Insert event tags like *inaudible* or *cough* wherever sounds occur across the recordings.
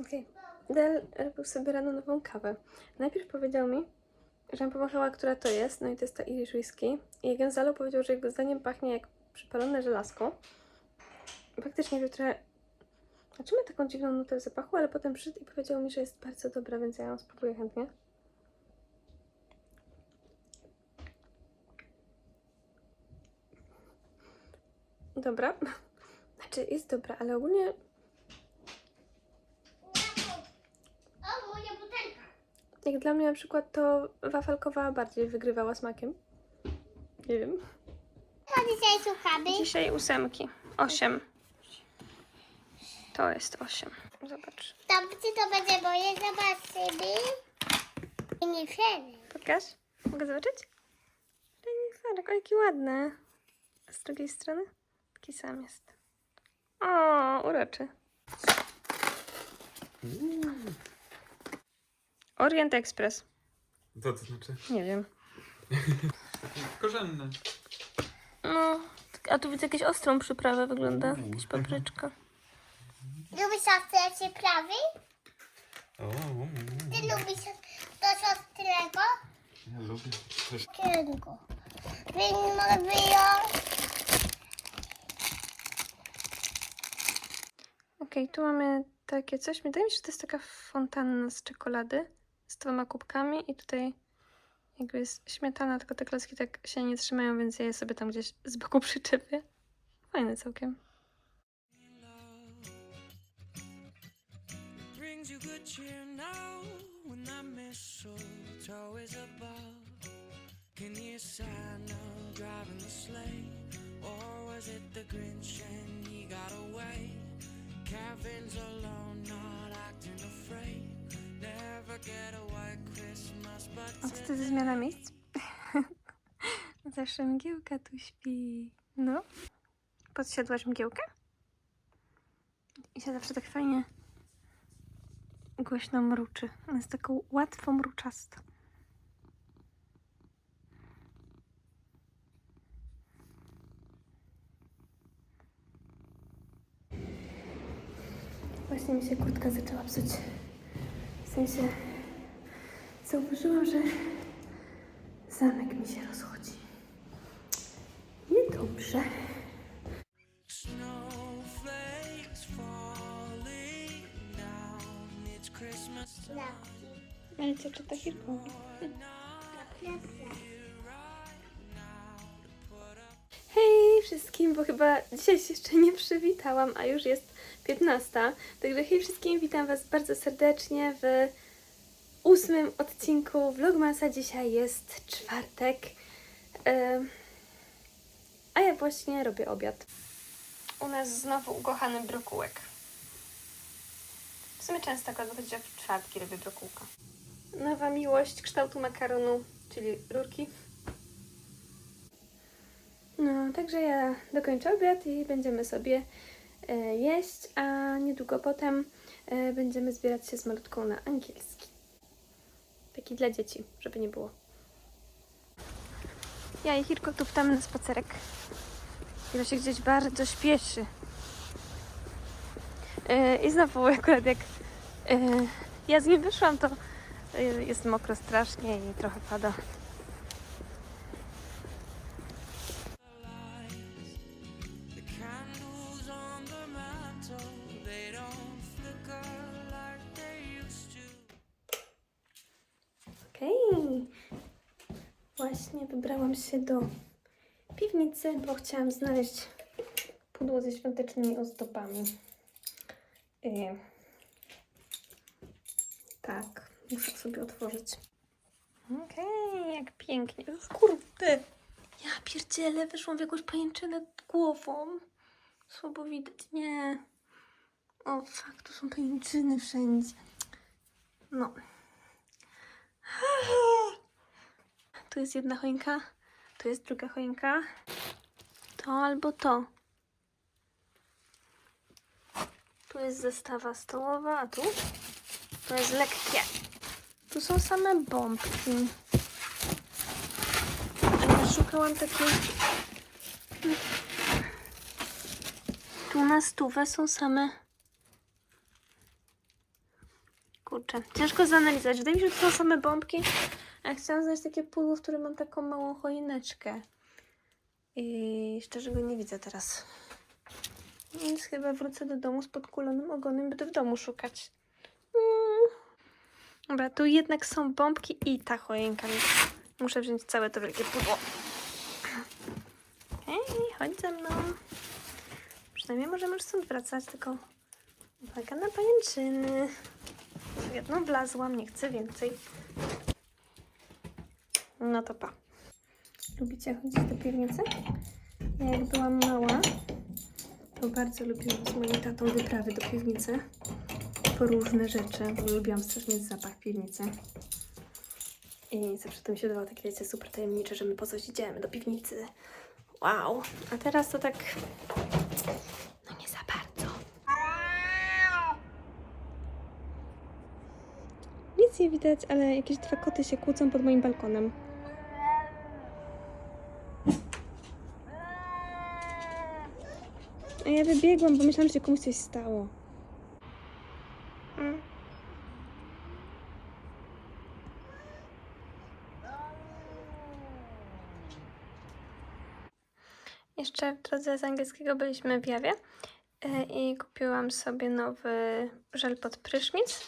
Okej. Del robił sobie rano nową kawę. Najpierw powiedział mi, żebym pomachała, która to jest. No i to jest ta Irish Whisky. I zalał, powiedział, że jego zdaniem pachnie jak przypalone żelazko. Faktycznie to trochę... Znaczy ma taką dziwną nutę w zapachu, ale potem przyszedł i powiedział mi, że jest bardzo dobra, więc ja ją spróbuję chętnie. Dobra. Znaczy, jest dobra, ale ogólnie O, moja butelka. Jak dla mnie na przykład to wafelkowa bardziej wygrywała smakiem. Nie wiem. Co dzisiaj słuchamy? Dzisiaj ósemki. Osiem. To jest osiem. Zobacz. Tam czy to będzie moje? Zobaczymy. I nie przerwę. Pokaż. Mogę zobaczyć? Reniferek, o jaki ładny. A z drugiej strony? Taki sam jest. O, uroczy. Orient Express. Co to znaczy? Nie wiem. Korzenne. No, a tu widzę jakąś ostrą przyprawę wygląda. Jakaś papryczka. Lubisz ostre przyprawy? O, o, o. Ty lubisz to ostrego? Ja lubię. Też Ostrego. Więc mogę wyjąć. Okej, tu mamy takie coś. Wydaje mi się, że to jest taka fontanna z czekolady z dwoma kubkami i tutaj jakby jest śmietana, tylko te klocki tak się nie trzymają, więc ja je sobie tam gdzieś z boku *laughs* przyczepię. Fajne całkiem. Brings you good cheer now when that mistletoe is above. Can you Santa driving the? Or was it the Grinch and he got away? Kevin's alone, not acting afraid. Never get a white Christmas, but A co to za zmiana miejsc? *laughs* Zawsze mgiełka tu śpi. No. Podsiadłaś mgiełkę? I się zawsze tak fajnie głośno mruczy. Ona jest taką łatwo mruczasta. Właśnie mi się kurtka zaczęła psuć. W sensie zauważyłam, że zamek mi się rozchodzi. Niedobrze. Ale co czyta Hirko? Hej wszystkim, bo chyba dzisiaj się jeszcze nie przywitałam, a już jest 15. Także hej wszystkim, witam Was bardzo serdecznie w ósmym odcinku Vlogmasa. Dzisiaj jest czwartek, a ja właśnie robię obiad. U nas znowu ukochany brokułek. W sumie często akurat wychodzi, że w czwartki robię brokułka. Nowa miłość kształtu makaronu, czyli rurki. No, także ja dokończę obiad i będziemy sobie jeść, a niedługo potem e, będziemy zbierać się z malutką na angielski. Taki dla dzieci, żeby nie było. Ja i Hirko tu wtamy na spacerek. Hiro się gdzieś bardzo śpieszy. E, I znowu akurat jak e, ja z nim wyszłam, to e, jest mokro strasznie i trochę pada. Wybrałam się do piwnicy, bo chciałam znaleźć pudło ze świątecznymi ozdobami. Yy. Tak, muszę sobie otworzyć. Okej, jak pięknie. Kurde, ja pierdzielę, wyszłam w jakąś pajęczynę głową. Słabo widać, nie. O, fakt, tu są pajęczyny wszędzie. No. Tu jest jedna choinka, tu jest druga choinka. To albo to. Tu jest zestawa stołowa, a tu? To jest lekkie. Tu są same bombki. Ja szukałam takiej Tu na stówę są same... Kurczę, ciężko zanalizować. Wydaje mi się, że to są same bombki. A chciałam znaleźć takie pudło, w którym mam taką małą choineczkę. I szczerze go nie widzę teraz. Więc chyba wrócę do domu z podkulonym ogonem, będę w domu szukać. Mm. Dobra, tu jednak są bombki i ta choinka. Muszę wziąć całe to wielkie pudło. Hej, chodź ze mną. Przynajmniej możemy już stąd wracać, tylko uwaga na pajęczyny. Jedną wlazłam, nie chcę więcej. No to pa. Lubicie chodzić do piwnicy? Ja jak byłam mała, to bardzo lubiłam z moim tatą wyprawy do piwnicy. Po różne rzeczy, bo lubiłam strasznie zapach piwnicy. I zawsze to mi się wydawało takie, wiecie, super tajemnicze, że my po coś idziemy do piwnicy. Wow. A teraz to tak... No nie za bardzo. Nic nie widać, ale jakieś dwa koty się kłócą pod moim balkonem. A ja wybiegłam, bo myślałam, że się komuś coś stało. Mm. Jeszcze w drodze z angielskiego byliśmy w Jawie e, i kupiłam sobie nowy żel pod prysznic.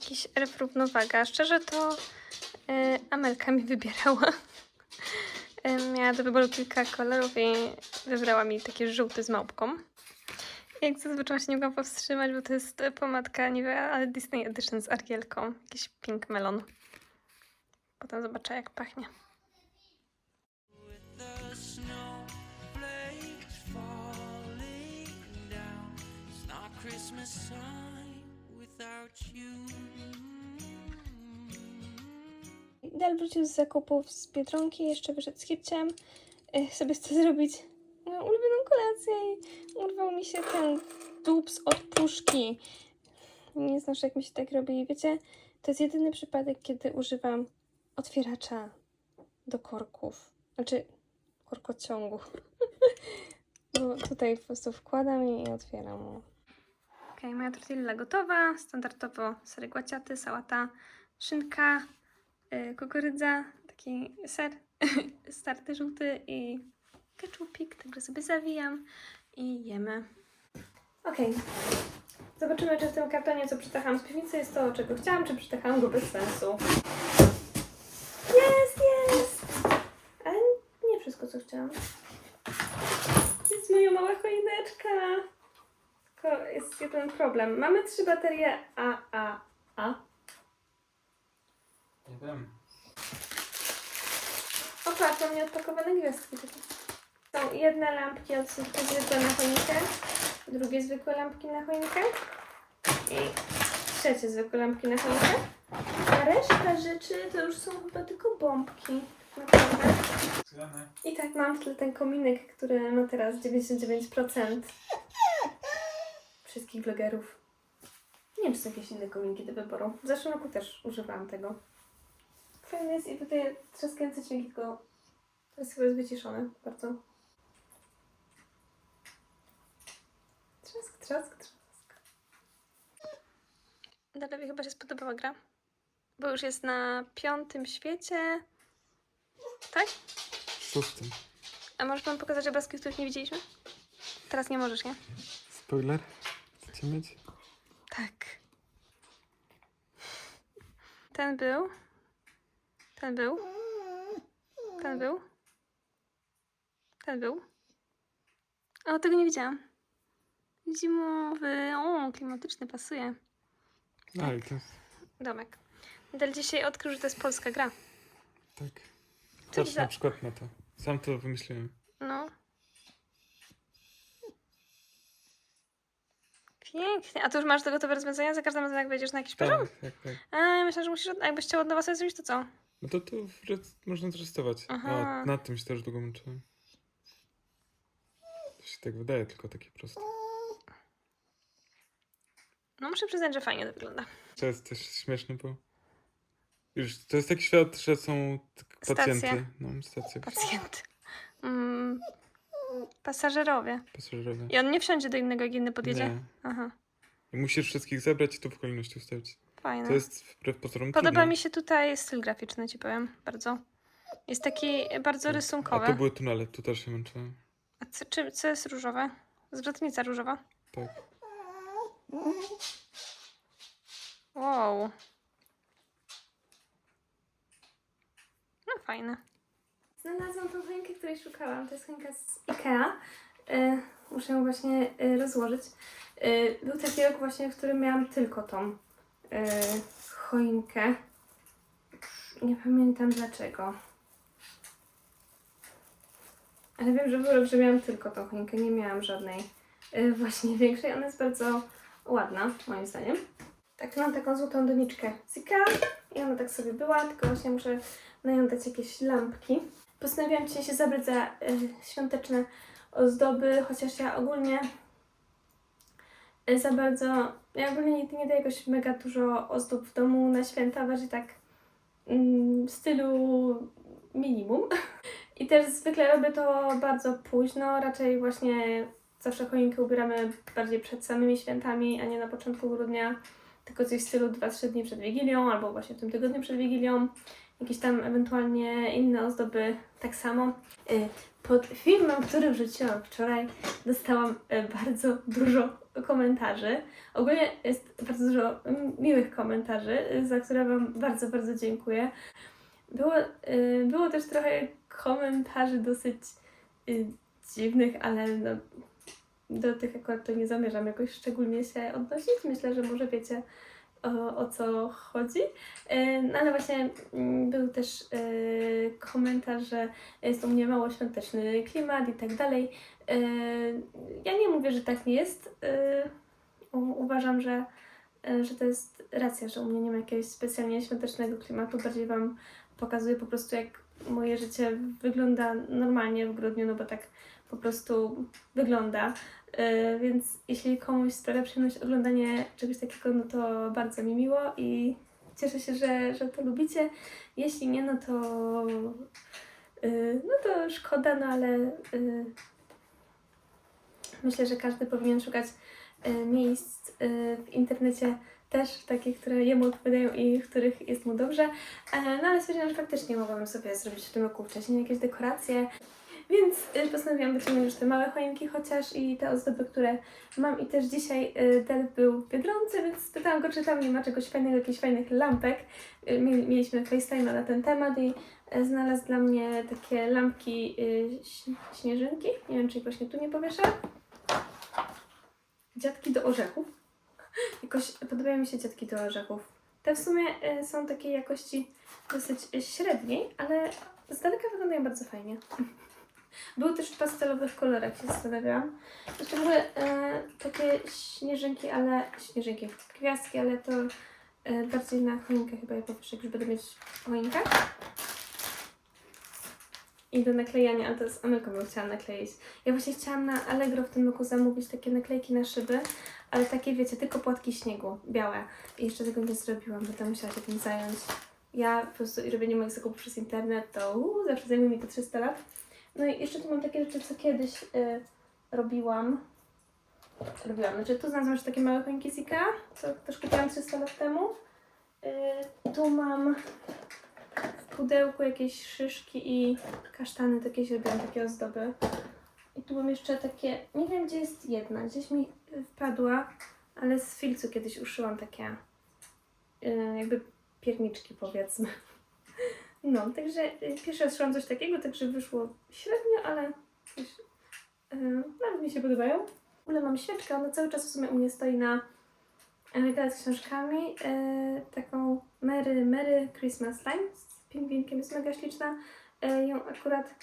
Jakiś ref równowaga. Szczerze to e, Amelka mi wybierała. Miała do wyboru kilka kolorów i wybrała mi taki żółty z małpką. Jak zazwyczaj się nie mogłam powstrzymać, bo to jest pomadka Nivea, ale Disney Edition z Arielką. Jakiś pink melon. Potem zobaczę jak pachnie. Christmas time without you. Dal wrócił z zakupów z Biedronki, jeszcze wyszedł z Kipciem. E, sobie chcę zrobić moją ulubioną kolację i urwał mi się ten dups od puszki. Nie znasz jak mi się tak robi. Wiecie, to jest jedyny przypadek, kiedy używam otwieracza do korków. Znaczy, korkociągu. *laughs* Bo tutaj po prostu wkładam i otwieram. Ok, moja tortilla gotowa. Standardowo sery głaciaty, sałata, szynka, kukurydza, taki ser *laughs* starty żółty i keczupik, także sobie zawijam i jemy. Okej. Zobaczymy, czy w tym kartonie, co przytachałam z piwnicy, jest to, czego chciałam, czy przytachałam go bez sensu. Jest, jest! Ale nie wszystko, co chciałam. Jest moja mała choineczka. Tylko jest jeden problem. Mamy trzy baterie AAA. Nie wiem. O, patrz, mam nieodpakowane gwiazdki. takie. Są jedne lampki od zwykłe na choinkę, drugie zwykłe lampki na choinkę i trzecie zwykłe lampki na choinkę. A reszta rzeczy to już są chyba tylko bombki. Naprawdę. I tak mam w tle ten kominek, który ma teraz 99% wszystkich vlogerów. Nie wiem, czy są jakieś inne kominki do wyboru. W zeszłym roku też używałam tego. Fajny jest i tutaj trzaskające dźwięki, tylko teraz chyba jest wyciszony bardzo. Trzask, trzask, trzask. Darowi chyba się spodobała gra, bo już jest na piątym świecie. Tak? Szóstym. A możesz pan pokazać obrazki, których nie widzieliśmy? Teraz nie możesz, nie? Spoiler? Chcecie mieć? Tak. Ten był. Ten był. Ten był. Ten był. O, tego nie widziałam. Zimowy. O, klimatyczny, pasuje. To jest... Domek. Del dzisiaj odkrył, że to jest polska gra. Tak. Patrz za- na przykład na to. Sam to wymyśliłem. No. Pięknie. A tu już masz to gotowe rozwiązania za każdym razem, jak wejdziesz na jakiś poziom? Tak, tak, tak. A, ja myślę, że musisz, od- jakbyś chciał od nowa sobie zrobić, to co? No to to można testować. Aha. O, nad tym się też długo męczyłem. To się tak wydaje, tylko takie proste. No muszę przyznać, że fajnie to wygląda. To jest też śmieszne, bo... Już, to jest taki świat, że są tak Stacje. pacjenty. No, stacje. Pacjent. Mm, Pasażerowie. pasażerowie. I on nie wsiądzie do innego, jak inny podjedzie? Nie. Aha, I musisz wszystkich zebrać i tu w kolejności ustawić. Fajne. To jest wbrew pozorom Podoba trudne. mi się tutaj styl graficzny, ci powiem, bardzo. Jest taki bardzo A rysunkowy. to były tunele, tu też się męczyłem. A co, czy, co jest różowe? Zwrotnica różowa. Tak. Wow. No fajne. Znalazłam tą choinkę, której szukałam. To jest choinka z Ikea. E, muszę ją właśnie e, rozłożyć. E, był taki rok właśnie, w którym miałam tylko tą e, choinkę. Nie pamiętam dlaczego. Ale wiem, że był że miałam tylko tą choinkę. Nie miałam żadnej e, właśnie *laughs* większej. Ona jest bardzo ładna, moim zdaniem. Tak, mam taką złotą doniczkę z Ikea i ona tak sobie była, tylko właśnie muszę na nią dać jakieś lampki. Postanowiłam dzisiaj się zabrać za y, świąteczne ozdoby, chociaż ja ogólnie za bardzo, ja ogólnie nigdy nie daję jakoś mega dużo ozdób w domu na święta, bardziej tak mm, w stylu minimum. *laughs* I też zwykle robię to bardzo późno, raczej właśnie zawsze choinkę ubieramy bardziej przed samymi świętami, a nie na początku grudnia tylko coś w stylu 2-3 dni przed Wigilią, albo właśnie w tym tygodniu przed Wigilią. Jakieś tam ewentualnie inne ozdoby tak samo. Y, Pod filmem, który wrzuciłam wczoraj, dostałam y, bardzo dużo komentarzy. Ogólnie jest bardzo dużo miłych komentarzy, za które Wam bardzo, bardzo dziękuję. Było, y, było też trochę komentarzy dosyć y, dziwnych, ale no, do tych akurat to nie zamierzam jakoś szczególnie się odnosić. Myślę, że może wiecie o, co chodzi. E, No ale właśnie mm, był też e, komentarz, że jest u mnie mało świąteczny klimat i tak dalej. E, Ja nie mówię, że tak nie jest. Uważam, że, że to jest racja, że u mnie nie ma jakiegoś specjalnie świątecznego klimatu. Bardziej Wam pokazuję po prostu, jak moje życie wygląda normalnie w grudniu, no bo tak po prostu wygląda. Yy, więc jeśli komuś sprawia przyjemność oglądanie czegoś takiego, no to bardzo mi miło i cieszę się, że, że to lubicie. Jeśli nie, no to yy, no to szkoda, no ale yy, myślę, że każdy powinien szukać miejsc w internecie też takich, które jemu odpowiadają i w których jest mu dobrze. E, No ale stwierdziłam, że faktycznie mogłabym sobie zrobić w tym roku wcześniej jakieś dekoracje. Więc y, postanowiłam wyciągnąć już te małe choinki chociaż i te ozdoby, które mam i też dzisiaj y, Del był w Biedronce, więc spytałam go, czy tam nie ma czegoś fajnego, jakichś fajnych lampek. Y, mieli- Mieliśmy FaceTime na ten temat i znalazł dla mnie takie lampki śnieżynki. Nie wiem, czy właśnie tu nie powieszę. Dziadki do orzechów. *laughs* Jakoś podobają mi się dziadki do orzechów. Te w sumie są takiej jakości dosyć średniej, ale z daleka wyglądają bardzo fajnie. *laughs* Był też w pastelowych kolorach, się zastanawiałam. W ogóle e, takie śnieżynki, ale śnieżynki, gwiazdki, ale to e, bardziej na choinkę chyba je powiesz, jak już będę mieć choinkę. I do naklejania, ale to z Amelką bym chciała nakleić. Ja właśnie chciałam na Allegro w tym roku zamówić takie naklejki na szyby, ale takie wiecie, tylko płatki śniegu, białe. I jeszcze tego nie zrobiłam, będę musiała się tym zająć. Ja po prostu robienie moich zakupów przez internet to uu, zawsze zajmuje mi to 300 lat. No i jeszcze tu mam takie rzeczy, co kiedyś y, robiłam. Robiłam, znaczy tu znalazłam jeszcze takie małe choinki z Ikea, co też kupiłam 300 lat temu. Y, tu mam w pudełku jakieś szyszki i kasztany, takie robiłam, takie ozdoby. I tu mam jeszcze takie, nie wiem gdzie jest jedna, gdzieś mi wpadła, ale z filcu kiedyś uszyłam takie y, jakby pierniczki powiedzmy. No, także y, pierwszy raz szłam coś takiego, także wyszło średnio, ale coś, y, nawet mi się podobają. W ogóle mam świeczkę, ona cały czas w sumie u mnie stoi na regale z książkami. Y, taką Merry, Merry Christmas Time z pingwinkiem, jest mega śliczna. Y, ją akurat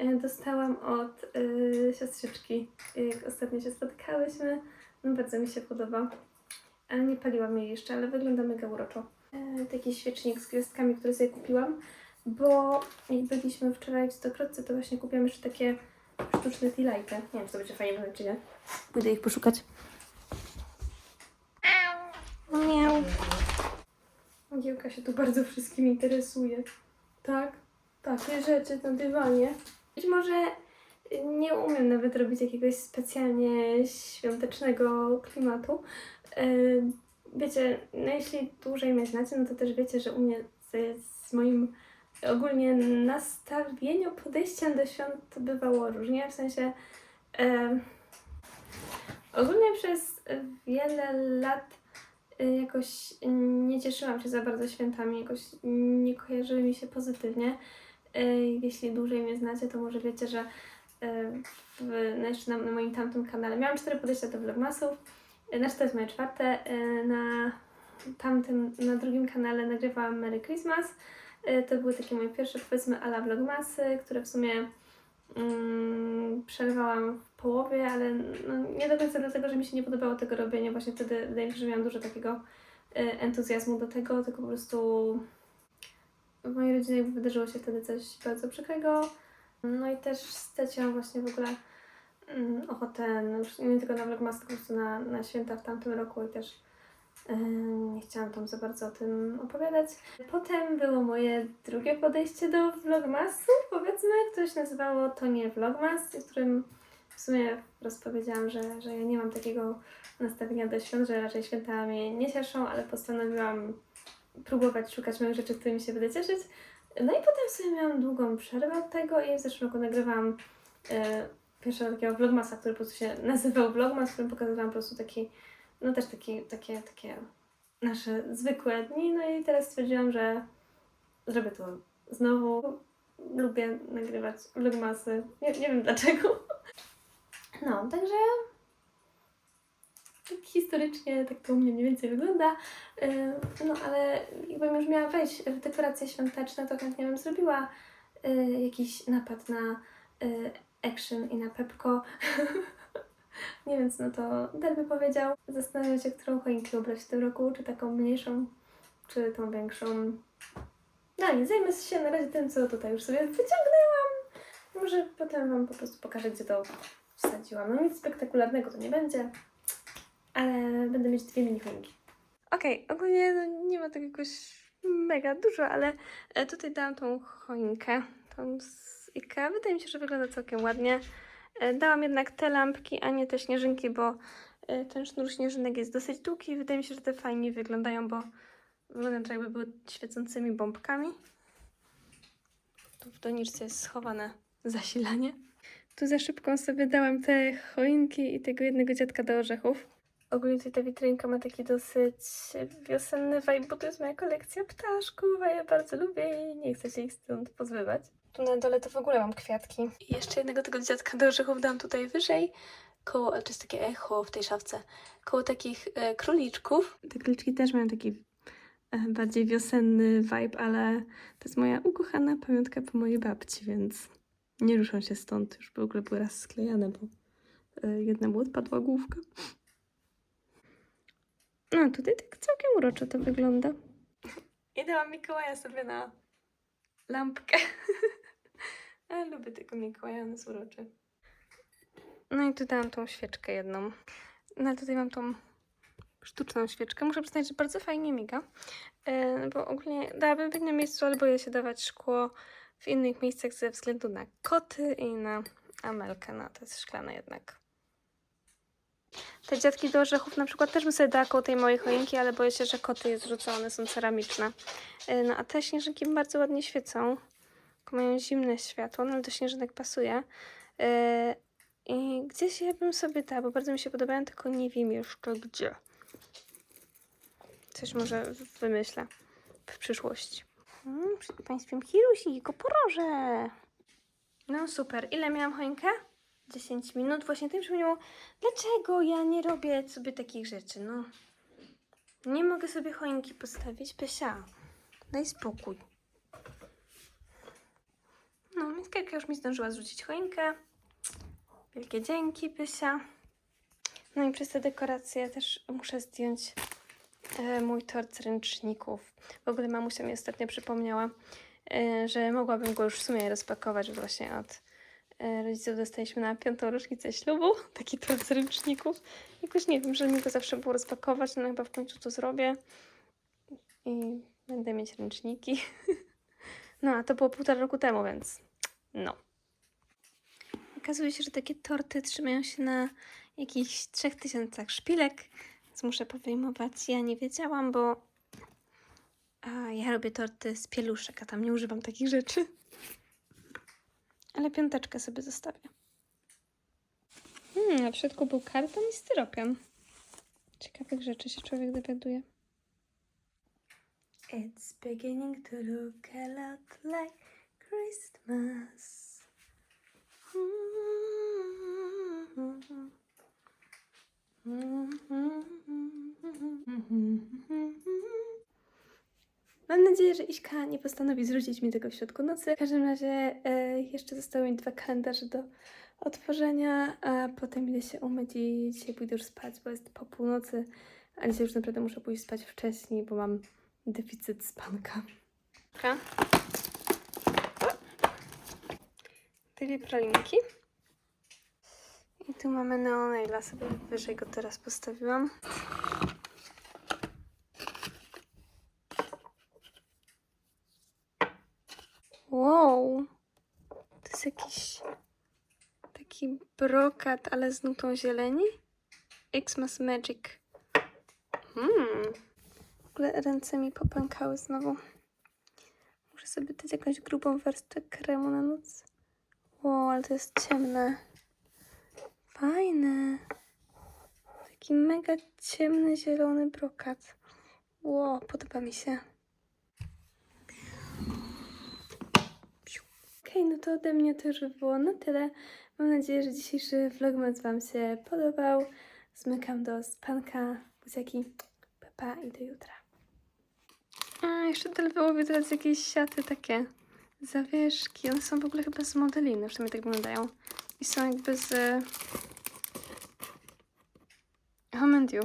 y, dostałam od y, siostrzyczki, jak ostatnio się spotykałyśmy. No, bardzo mi się podoba. Nie paliłam jej jeszcze, ale wygląda mega uroczo. Taki świecznik z gwiazdkami, który sobie kupiłam bo jak byliśmy wczoraj w Stokrotce, to właśnie kupiłam jeszcze takie sztuczne tilajty. Nie wiem, czy to będzie fajnie wyglądać, czy nie. Pójdę ich poszukać. Miau. Giełka się tu bardzo wszystkim interesuje. Tak? Takie rzeczy na dywanie. Być może nie umiem nawet robić jakiegoś specjalnie świątecznego klimatu. Yy, Wiecie, no jeśli dłużej mnie znacie, no to też wiecie, że u mnie z, z moim ogólnie nastawieniem, podejściem do świąt bywało różnie, w sensie e, ogólnie przez wiele lat e, jakoś nie cieszyłam się za bardzo świętami, jakoś nie kojarzyły mi się pozytywnie. E, jeśli dłużej mnie znacie, to może wiecie, że e, w, no na, na moim tamtym kanale miałam cztery podejścia do vlogmasów, znaczy to jest moje czwarte, na tamtym, na drugim kanale nagrywałam Merry Christmas, To były takie moje pierwsze, powiedzmy, ala vlogmasy, które w sumie mm, przerwałam w połowie, ale no, nie do końca dlatego, że mi się nie podobało tego robienia. Właśnie wtedy wydaje mi się, że miałam dużo takiego e, entuzjazmu do tego, tylko po prostu w mojej rodzinie wydarzyło się wtedy coś bardzo przykrego. No i też straciłam właśnie w ogóle mm, ochotę, no już nie tylko na vlogmas, tylko po prostu na, na święta w tamtym roku i też e, nie chciałam tam za bardzo o tym opowiadać. Potem było moje drugie podejście do vlogmasu, powiedzmy, które się nazywało To nie vlogmas, w którym w sumie wprost powiedziałam, że, że ja nie mam takiego nastawienia do świąt, że raczej święta mnie nie cieszą, ale postanowiłam próbować szukać moich rzeczy, którymi się będę cieszyć. No i potem sobie miałam długą przerwę od tego i w zeszłym roku nagrywałam e, pierwszego takiego vlogmasa, który po prostu się nazywał vlogmas, w którym pokazywałam po prostu taki, no też taki, takie, takie nasze zwykłe dni. No i teraz stwierdziłam, że zrobię to znowu. Lubię nagrywać vlogmasy. Nie, nie wiem dlaczego. *laughs* No, także tak historycznie tak to u mnie mniej więcej wygląda. Yy, No ale jakbym już miała wejść w dekoracje świąteczne, to chętnie bym zrobiła yy, jakiś napad na yy, action i na pepko. *laughs* Nie wiem, co no to Derby powiedział. Zastanawiam się, którą choinkę ubrać w tym roku, czy taką mniejszą, czy tą większą. No nie, zajmę się na razie tym, co tutaj już sobie wyciągnęłam. Może potem Wam po prostu pokażę, gdzie to wsadziłam. No nic spektakularnego to nie będzie, ale będę mieć dwie mini choinki. Okej, ogólnie no, nie ma tak jakoś mega dużo, ale e, tutaj dałam tą choinkę, tą z IKEA. Wydaje mi się, że wygląda całkiem ładnie. E, Dałam jednak te lampki, a nie te śnieżynki, bo e, ten sznur śnieżynek jest dosyć długi. Wydaje mi się, że te fajnie wyglądają, bo wyglądają tak jakby były świecącymi bombkami. Tu w doniczce jest schowane zasilanie. Tu za szybką sobie dałam te choinki i tego jednego dziadka do orzechów. Ogólnie tutaj ta witrynka ma taki dosyć wiosenny vibe, bo to jest moja kolekcja ptaszków, a ja bardzo lubię i nie chcę się ich stąd pozbywać. Tu na dole to w ogóle mam kwiatki. I jeszcze jednego tego dziadka do orzechów dam tutaj wyżej. Koło, to jest takie echo w tej szafce, koło takich e, króliczków. Te króliczki też mają taki e, bardziej wiosenny vibe, ale to jest moja ukochana pamiątka po mojej babci, więc nie ruszą się stąd. Już w ogóle były raz sklejane, bo e, jednemu odpadła główka. No, tutaj tak całkiem uroczo to wygląda. I dałam Mikołaja sobie na lampkę. *laughs* Ale lubię tego Mikołaja, on jest uroczy. No i tu dałam tą świeczkę jedną. No ale tutaj mam tą sztuczną świeczkę. Muszę przyznać, że bardzo fajnie miga. E, bo ogólnie dałabym w innym miejscu, ale boję się dawać szkło w innych miejscach ze względu na koty i na Amelkę. No to jest szklane jednak. Te dziadki do orzechów na przykład też bym sobie dała koło tej mojej choinki, ale boję się, że koty je zrzucą, one są ceramiczne. E, No a te śnieżynki bardzo ładnie świecą. Mają zimne światło, no ale do śnieżynek pasuje. E, I gdzieś ja bym sobie dała, bo bardzo mi się podobają, tylko nie wiem jeszcze gdzie. Coś może wymyślę w przyszłości. Hmm, przed Państwem Hirusik, poroże. No super. Ile miałam choinkę? 10 minut. Właśnie tym przypomniało, dlaczego ja nie robię sobie takich rzeczy, no. Nie mogę sobie choinki postawić, Pysia. Daj spokój. No, Miskierka już mi zdążyła zrzucić choinkę. Wielkie dzięki, Pysia. No i przez te dekoracje też muszę zdjąć e, mój tort z ręczników. W ogóle mamusia mi ostatnio przypomniała, e, że mogłabym go już w sumie rozpakować właśnie od e, rodziców. Dostaliśmy na piątą rocznicę ślubu *laughs* taki tort z ręczników. Jakoś nie wiem, że mi go zawsze było rozpakować, no chyba w końcu to zrobię i będę mieć ręczniki. *laughs* No, a to było półtora roku temu, więc no. Okazuje się, że takie torty trzymają się na jakichś 3000 szpilek, więc muszę powyjmować. Ja nie wiedziałam, bo a, ja robię torty z pieluszek, a tam nie używam takich rzeczy. Ale piąteczkę sobie zostawię. Hmm, a w środku był karton i styropian. Ciekawych rzeczy się człowiek dowiaduje. It's beginning to look a lot like Christmas. Mam nadzieję, że Iśka nie postanowi zrzucić mi tego w środku nocy. W każdym razie e, jeszcze zostały mi dwa kalendarze do otworzenia, a potem idę się umyć i dzisiaj pójdę już spać, bo jest po północy, a dzisiaj już naprawdę muszę pójść spać wcześniej, bo mam deficyt spanka. Dwie pralinki. I tu mamy neonaila, sobie wyżej go teraz postawiłam. Wow, to jest jakiś taki brokat, ale z nutą zieleni. Xmas Magic. Ogóle ręce mi popękały znowu. Muszę sobie dać jakąś grubą warstwę kremu na noc. Wow, ale to jest ciemne. Fajne. Taki mega ciemny, zielony brokat. Wow, podoba mi się. Okej, no to ode mnie to już by było na tyle. Mam nadzieję, że dzisiejszy vlogmas Wam się podobał. Zmykam do spanka. Buziaki, papa i do jutra. A, jeszcze tyle byłoby teraz jakieś siaty takie zawieszki. One są w ogóle chyba z modeliny, przynajmniej tak wyglądają. I są jakby z... Homendiu.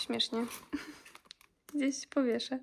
Śmiesznie. *laughs* Gdzieś powieszę.